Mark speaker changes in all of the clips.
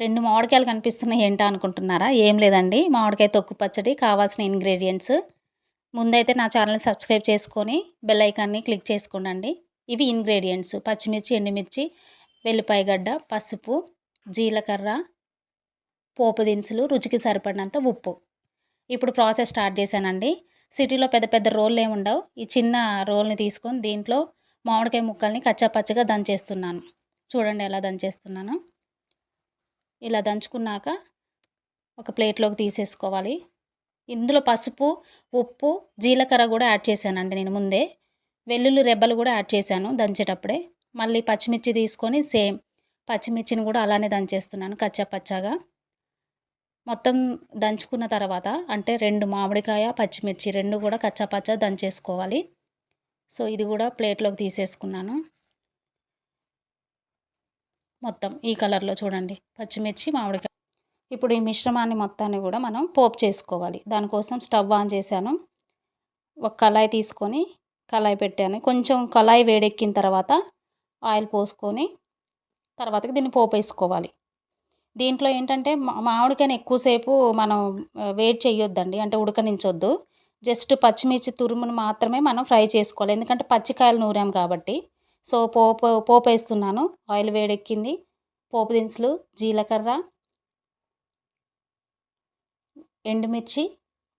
Speaker 1: రెండు మామిడికాయలు కనిపిస్తున్నాయి ఏంటా అనుకుంటున్నారా? ఏం లేదండి. మామిడికాయ తొక్కు పచ్చడి కావాల్సిన ఇంగ్రీడియంట్స్ ముందైతే నా ఛానల్ని సబ్స్క్రైబ్ చేసుకొని బెల్ ఐకాన్ని క్లిక్ చేసుకోండి ఇవి ఇంగ్రీడియంట్స్ పచ్చిమిర్చి ఎండుమిర్చి వెల్లిపాయ గడ్డ పసుపు జీలకర్ర పోపు దినుసులు రుచికి సరిపడినంత ఉప్పు. ఇప్పుడు ప్రాసెస్ స్టార్ట్ చేశానండి. సిటీలో పెద్ద పెద్ద రోళ్ళు ఏమి ఉండవు. ఈ చిన్న రోల్ని తీసుకొని దీంట్లో మామిడికాయ ముక్కల్ని కచ్చాపచ్చగా దంచేస్తున్నాను. చూడండి ఎలా దంచేస్తున్నాను. ఇలా దంచుకున్నాక ఒక ప్లేట్లోకి తీసేసుకోవాలి. ఇందులో పసుపు ఉప్పు జీలకర్ర కూడా యాడ్ చేశానండి నేను ముందే. వెల్లుల్లి రెబ్బలు కూడా యాడ్ చేశాను దంచేటప్పుడే. మళ్ళీ పచ్చిమిర్చి తీసుకొని సేమ్ పచ్చిమిర్చిని కూడా అలానే దంచేస్తున్నాను కచ్చా పచ్చాగా. మొత్తం దంచుకున్న తర్వాత అంటే రెండు మామిడికాయ పచ్చిమిర్చి రెండు కూడా కచ్చా పచ్చా దంచేసుకోవాలి. సో ఇది కూడా ప్లేట్లోకి తీసేసుకున్నాను. మొత్తం ఈ కలర్లో చూడండి. పచ్చిమిర్చి మామిడికాయ. ఇప్పుడు ఈ మిశ్రమాన్ని మొత్తాన్ని కూడా మనం పోపు చేసుకోవాలి. దానికోసం స్టవ్ ఆన్ చేశాను. ఒక కళాయి తీసుకొని కళాయి పెట్టాను. కొంచెం కళాయి వేడెక్కిన తర్వాత ఆయిల్ పోసుకొని తర్వాతకి దీన్ని పోపు వేసుకోవాలి. దీంట్లో ఏంటంటే మామిడికాయని ఎక్కువసేపు మనం వెయిట్ చేయొద్దండి. అంటే ఉడకనించొద్దు. జస్ట్ పచ్చిమిర్చి తురుమును మాత్రమే మనం ఫ్రై చేసుకోవాలి. ఎందుకంటే పచ్చికాయలు నూరాం కాబట్టి సో పోపు పోపు వేస్తున్నాను. ఆయిల్ వేడెక్కింది. పోపు దినుసులు జీలకర్ర ఎండుమిర్చి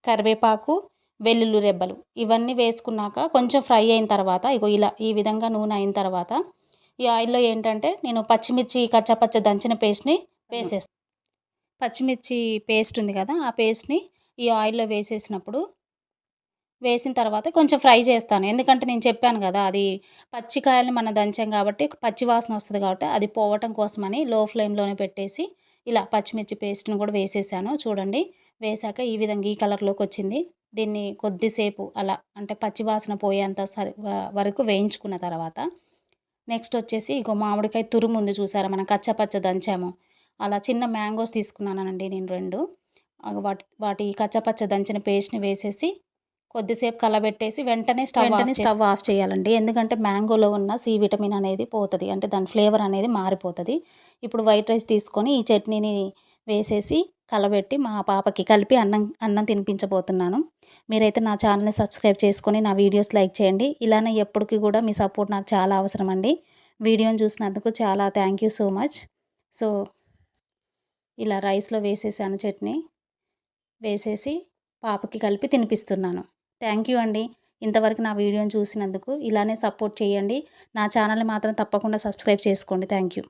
Speaker 1: కరివేపాకు వెల్లుల్లి రెబ్బలు ఇవన్నీ వేసుకున్నాక కొంచెం ఫ్రై అయిన తర్వాత ఇగో ఇలా ఈ విధంగా నూనె అయిన తర్వాత ఈ ఆయిల్లో ఏంటంటే నేను పచ్చిమిర్చి కచ్చపచ్చ దంచిన పేస్ట్ని వేసేస్తాను పచ్చిమిర్చి పేస్ట్ ఉంది కదా ఆ పేస్ట్ని ఈ ఆయిల్లో వేసేసినప్పుడు వేసిన తర్వాత కొంచెం ఫ్రై చేస్తాను. ఎందుకంటే నేను చెప్పాను కదా అది పచ్చికాయల్ని మనం దంచాం కాబట్టి పచ్చి వాసన వస్తుంది కాబట్టి అది పోవటం కోసమని లో ఫ్లేమ్లోనే పెట్టేసి ఇలా పచ్చిమిర్చి పేస్ట్ని కూడా వేసేసాను. చూడండి వేసాక ఈ విధంగా ఈ కలర్లోకి వచ్చింది. దీన్ని కొద్దిసేపు అలా అంటే పచ్చి వాసన పోయేంత వరకు వేయించుకున్న తర్వాత నెక్స్ట్ వచ్చేసి ఇగో మామిడికాయ తురుము ఉంది చూసారా మనం కచ్చపచ్చ దంచాము. అలా చిన్న మ్యాంగోస్ తీసుకున్నానండి నేను రెండు. వాటి వాటి కచ్చపచ్చ దంచిన పేస్ట్ని వేసేసి కొద్దిసేపు కలబెట్టేసి వెంటనే స్టవ్ వెంటనే స్టవ్ ఆఫ్ చేయాలండి. ఎందుకంటే మ్యాంగోలో ఉన్న సి విటమిన్ అనేది పోతుంది. అంటే దాని ఫ్లేవర్ అనేది మారిపోతుంది. ఇప్పుడు వైట్ రైస్ తీసుకొని ఈ చట్నీని వేసేసి కలబెట్టి మా పాపకి కలిపి అన్నం అన్నం తినిపించబోతున్నాను. మీరైతే నా ఛానల్ని సబ్స్క్రైబ్ చేసుకొని నా వీడియోస్ లైక్ చేయండి. ఇలానే ఎప్పటికీ కూడా మీ సపోర్ట్ నాకు చాలా అవసరం అండి వీడియోని చూసినందుకు చాలా thank you so much. So ఇలా రైస్లో వేసేసాను చట్నీ. వేసేసి పాపకి కలిపి తినిపిస్తున్నాను. థ్యాంక్ యూ అండి. ఇంతవరకు నా వీడియోని చూసినందుకు ఇలానే సపోర్ట్ చేయండి. నా ఛానల్ని మాత్రం తప్పకుండా సబ్స్క్రైబ్ చేసుకోండి. Thank you.